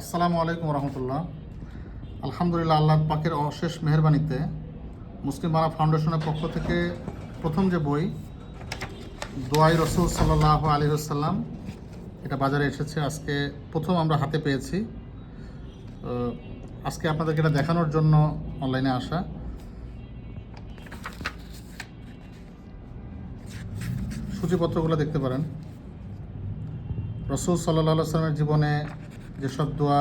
আসসালামু আলাইকুম রহমতুল্লাহ। আলহামদুলিল্লাহ আল্লাহ পাকের অশেষ মেহরবানিতে মুসলিম বাংলা ফাউন্ডেশনের পক্ষ থেকে প্রথম যে বই, দোয়াই রসুল সাল্লাহ আলী সাল্লাম এটা বাজারে এসেছে। আজকে প্রথম আমরা হাতে পেয়েছি। আজকে আপনাদেরকে এটা দেখানোর জন্য অনলাইনে আসা। সূচিপত্রগুলো দেখতে পারেন। রসুল সাল্লাহ সাল্লামের জীবনে যেসব দোয়া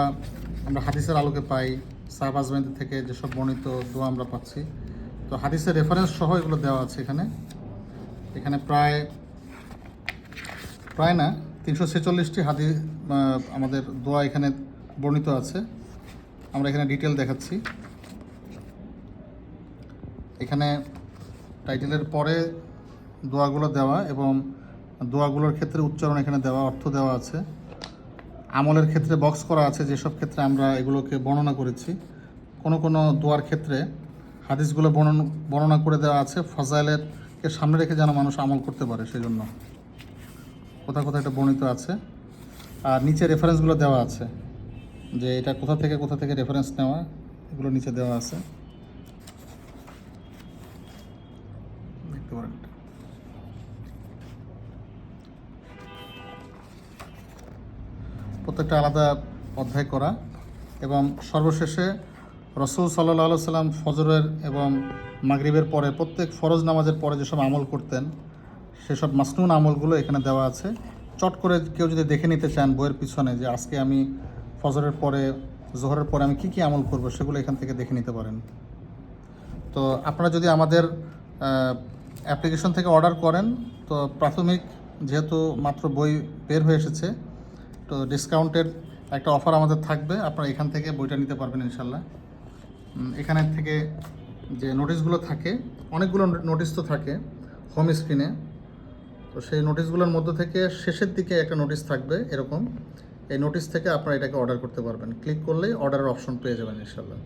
আমরা হাদিসের আলোকে পাই, সাহাব আজমেন্দ থেকে যেসব বর্ণিত দোয়া আমরা পাচ্ছি, তো হাদিসের রেফারেন্স সহ এগুলো দেওয়া আছে এখানে। এখানে প্রায় প্রায় না, তিনশো ছেচল্লিশটি হাদি আমাদের দোয়া এখানে বর্ণিত আছে। আমরা এখানে ডিটেল দেখাচ্ছি। এখানে টাইটেলের পরে দোয়াগুলো দেওয়া এবং দোয়াগুলোর ক্ষেত্রে উচ্চারণ এখানে দেওয়া, অর্থ দেওয়া আছে। আমলের ক্ষেত্রে বক্স করা আছে, যেসব ক্ষেত্রে আমরা এগুলোকে বর্ণনা করেছি। কোনো কোনো দোয়ার ক্ষেত্রে হাদিসগুলো বর্ণনা বর্ণনা করে দেওয়া আছে ফজাইলের কে সামনে রেখে যেন মানুষ আমল করতে পারে সেই জন্য কোথাও কোথাও এটা বর্ণিত আছে? আর নিচে রেফারেন্সগুলো দেওয়া আছে, যে এটা কোথা থেকে কোথা থেকে রেফারেন্স নেওয়া, এগুলো নিচে দেওয়া আছে। দেখতে পারেন প্রত্যেকটা আলাদা অধ্যায় করা এবং সর্বশেষে রসুল সাল্লাহ সাল্লাম ফজরের এবং মাগরিবের পরে প্রত্যেক ফরজ নামাজের পরে যেসব আমল করতেন, সেসব মাসনুন আমলগুলো এখানে দেওয়া আছে। চট করে কেউ যদি দেখে নিতে চান বইয়ের পিছনে যে আজকে আমি ফজরের পরে, জোহরের পরে আমি কি কি আমল করব, সেগুলো এখান থেকে দেখে নিতে পারেন। তো আপনারা যদি আমাদের অ্যাপ্লিকেশন থেকে অর্ডার করেন, তো প্রাথমিক যেহেতু মাত্র বই বের হয়ে এসেছে তো ডিসকাউন্টের একটা অফার আমাদের থাকবে। আপনারা এখান থেকে বইটা নিতে পারবেন ইনশাল্লাহ। এখানের থেকে যে নোটিশগুলো থাকে, অনেকগুলো নোটিশ তো থাকে হোম স্ক্রিনে তো সেই নোটিশগুলোর মধ্যে থেকে শেষের দিকে একটা নোটিশ থাকবে এরকম। এই নোটিশ থেকে আপনারা এটাকে অর্ডার করতে পারবেন। ক্লিক করলেই অর্ডারের অপশন পেয়ে যাবেন ইনশাল্লাহ।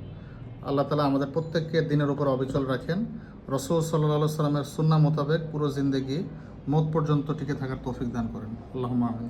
আল্লাহ তালা আমাদের প্রত্যেককে দিনের উপর অবিচল রাখেন। রসুল সাল্লাহ সাল্লামের সুন্না মোতাবেক পুরো জিন্দেগি মত পর্যন্ত টিকে থাকার তৌফিক দান করেন। আল্লাহ আমিন।